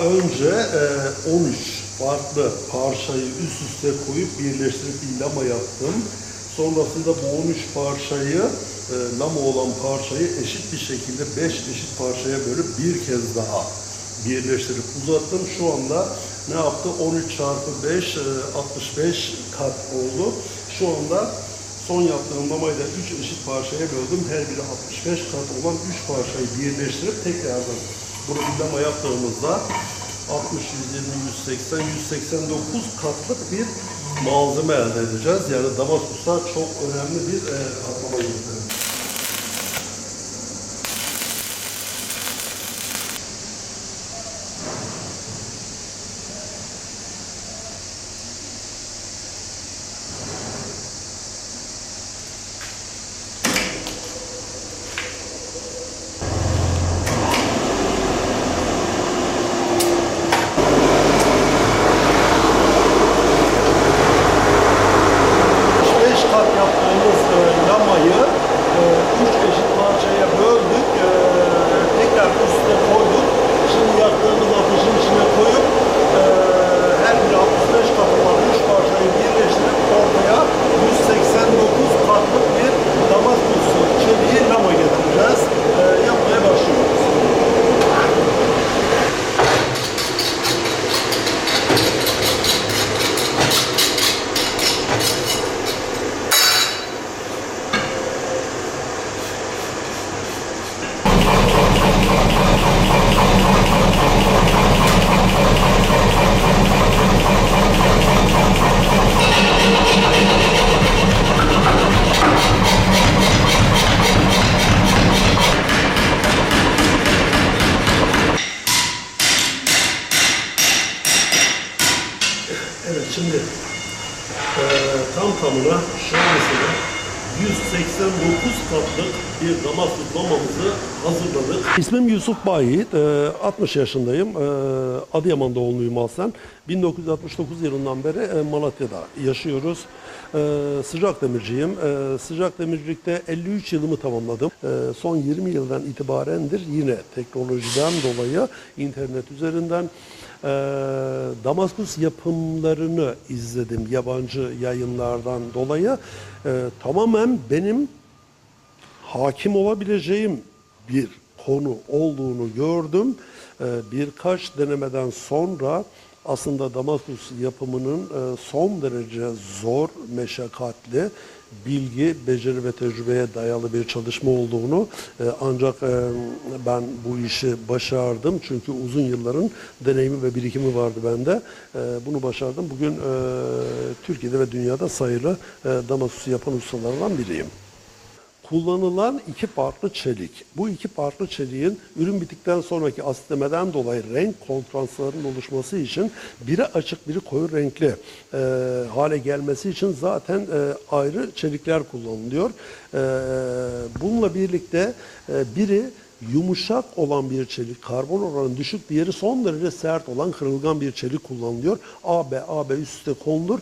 Önce e, 13 farklı parçayı üst üste koyup birleştirip bir lama yaptım. Sonrasında bu 13 parçayı, e, lama olan parçayı eşit bir şekilde 5 eşit parçaya bölüp bir kez daha birleştirip uzattım. Şu anda ne yaptı? 13 çarpı 5, e, 65 kat oldu. Şu anda son yaptığım lamayı da 3 eşit parçaya böldüm. Her biri 65 kat olan 3 parçayı birleştirip tekrardan bunu bir lama yaptığımızda 60, 120, 180, 189 katlık bir malzeme elde edeceğiz. Yani Damaskus'ta çok önemli bir e, katlama yöntemi. beş kat yaptığımız e, lamayı e, üç eşit parçaya böldük. E, tekrar üstüne koyduk. Şimdi yaktığımız ateşin içine koyup e, her biri 65 kat olan üç parçayı birleştirip ortaya 189 katlık bir Damaskus çeliği lama getireceğiz. E, yapmaya başlıyoruz. Evet şimdi eee tam tamına şöylesine 189 katlık bir Damaskus lamamızı hazırladık. İsmim Yusuf Bayit, eee, 60 yaşındayım. Eee, Adıyaman doğumluyum aslen. 1969 yılından beri eee, Malatya'da yaşıyoruz. Eee, sıcak demirciyim. Eee, sıcak demircilikte 53 yılımı tamamladım. Eee, son 20 yıldan itibarendir yine teknolojiden dolayı internet üzerinden eee, Damaskus yapımlarını izledim yabancı yayınlardan dolayı. Eee, tamamen benim hakim olabileceğim bir konu olduğunu gördüm. Eee, birkaç denemeden sonra aslında Damaskus yapımının eee, son derece zor, meşakkatli, bilgi, beceri ve tecrübeye dayalı bir çalışma olduğunu eee, ancak eee, ben bu işi başardım. Çünkü uzun yılların deneyimi ve birikimi vardı bende. Bunu başardım. Bugün Türkiye'de ve dünyada sayılı eee, Damaskus'u yapan ustalardan biriyim kullanılan iki farklı çelik. Bu iki farklı çeliğin ürün bittikten sonraki asitlemeden dolayı renk kontrastlarının oluşması için biri açık biri koyu renkli e, hale gelmesi için zaten e, ayrı çelikler kullanılıyor. E, bununla birlikte e, biri yumuşak olan bir çelik, karbon oranı düşük, diğeri son derece sert olan kırılgan bir çelik kullanılıyor. AB, AB üst üste konulur.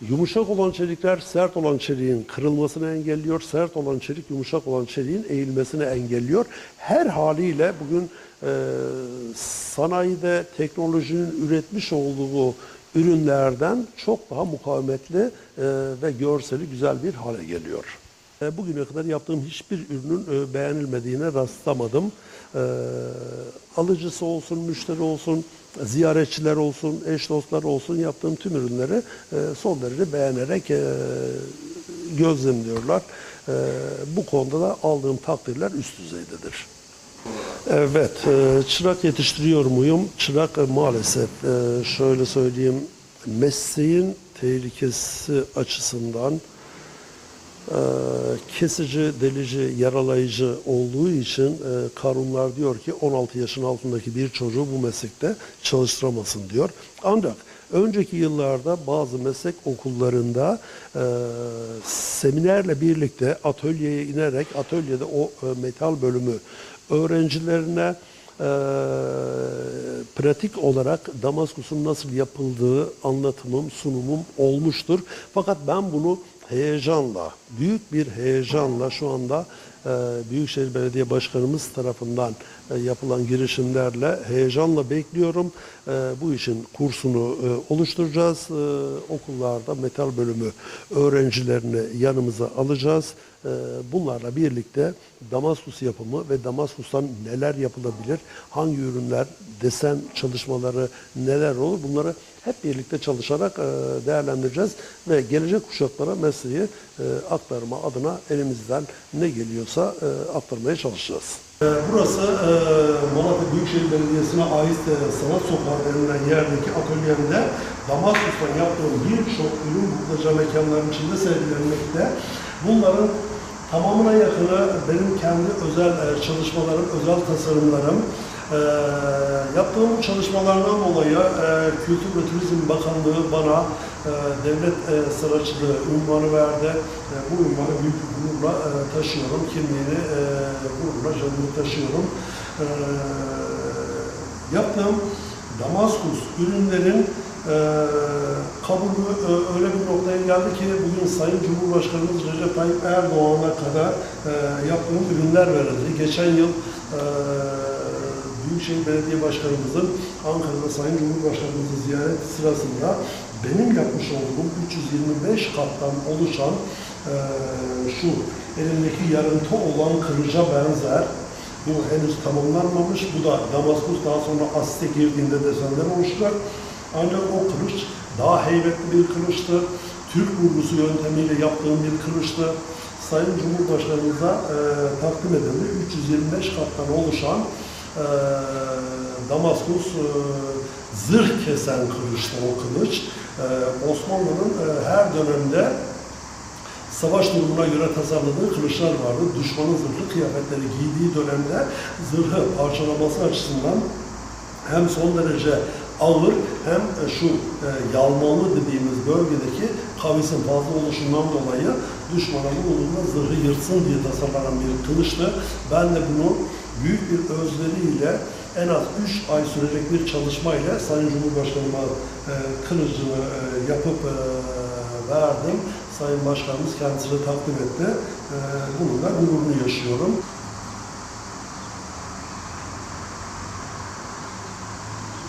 Yumuşak olan çelikler sert olan çeliğin kırılmasını engelliyor. Sert olan çelik yumuşak olan çeliğin eğilmesini engelliyor. Her haliyle bugün e, sanayide teknolojinin üretmiş olduğu ürünlerden çok daha mukavemetli e, ve görseli güzel bir hale geliyor. E, Bugüne kadar yaptığım hiçbir ürünün e, beğenilmediğine rastlamadım. E, Alıcısı olsun, müşteri olsun, ziyaretçiler olsun, eş dostlar olsun yaptığım tüm ürünleri e, son derece beğenerek e, gözlemliyorlar. E, Bu konuda da aldığım takdirler üst düzeydedir. Evet, e, çırak yetiştiriyor muyum? Çırak maalesef şöyle söyleyeyim, mesleğin tehlikesi açısından kesici, delici, yaralayıcı olduğu için e, kanunlar diyor ki 16 yaşın altındaki bir çocuğu bu meslekte çalıştıramasın diyor. Ancak önceki yıllarda bazı meslek okullarında e, seminerle birlikte atölyeye inerek atölyede o e, metal bölümü öğrencilerine e, pratik olarak Damaskus'un nasıl yapıldığı anlatımım, sunumum olmuştur. Fakat ben bunu heyecanla, büyük bir heyecanla şu anda e, Büyükşehir Belediye Başkanımız tarafından yapılan girişimlerle heyecanla bekliyorum. E, Bu işin kursunu e, oluşturacağız. E, Okullarda metal bölümü öğrencilerini yanımıza alacağız. E, Bunlarla birlikte Damaskus yapımı ve Damaskus'tan neler yapılabilir, hangi ürünler, desen çalışmaları neler olur bunları hep birlikte çalışarak e, değerlendireceğiz ve gelecek kuşaklara mesleği e, aktarma adına elimizden ne geliyorsa e, aktarmaya çalışacağız. E, Burası e, Malatya Büyükşehir Belediyesi'ne ait e, sanat sokağı denilen yerdeki atölyemde Damaskus'tan yaptığım birçok ürün buradaca mekanların içinde sergilenmekte. Bunların tamamına yakını benim kendi özel e, çalışmalarım, özel tasarımlarım. E, yaptığım bu çalışmalardan dolayı e, Kültür ve Turizm Bakanlığı bana e, devlet e, sanatçılığı unvanı verdi. E, bu unvanı büyük bir gururla e, taşıyorum. Kimliğini e, gururla canını taşıyorum. E, yaptığım Damaskus ürünlerin e, kabulü e, öyle bir noktaya geldi ki bugün Sayın Cumhurbaşkanımız Recep Tayyip Erdoğan'a kadar e, yaptığım ürünler verildi. Geçen yıl e, Büyükşehir Belediye Başkanımızın Ankara'da Sayın Cumhurbaşkanımızı ziyaret sırasında benim yapmış olduğum 325 kattan oluşan e, şu elimdeki yarıntı olan kılıca benzer bu henüz tamamlanmamış. Bu da Damaskus daha sonra asite girdiğinde desenler oluşacak. Ancak o kılıç daha heybetli bir kılıçtı. Türk vurgusu yöntemiyle yaptığım bir kılıçtı. Sayın Cumhurbaşkanımıza e, takdim edildi. 325 kattan oluşan e, Damaskus e, zırh kesen kılıçtı o kılıç. E, Osmanlı'nın e, her dönemde savaş durumuna göre tasarladığı kılıçlar vardı. Düşmanın zırhlı kıyafetleri giydiği dönemde zırhı parçalaması açısından hem son derece ağır hem şu e, yalmalı dediğimiz bölgedeki kavisin fazla oluşundan dolayı düşmana vurulduğunda zırhı yırtsın diye tasarlanan bir kılıçtı. Ben de bunu büyük bir özveriyle en az 3 ay sürecek bir çalışmayla Sayın Cumhurbaşkanıma e, kılıcını e, yapıp e, verdim. Sayın Başkanımız kendisine takdim etti. E, bunun da gururunu yaşıyorum.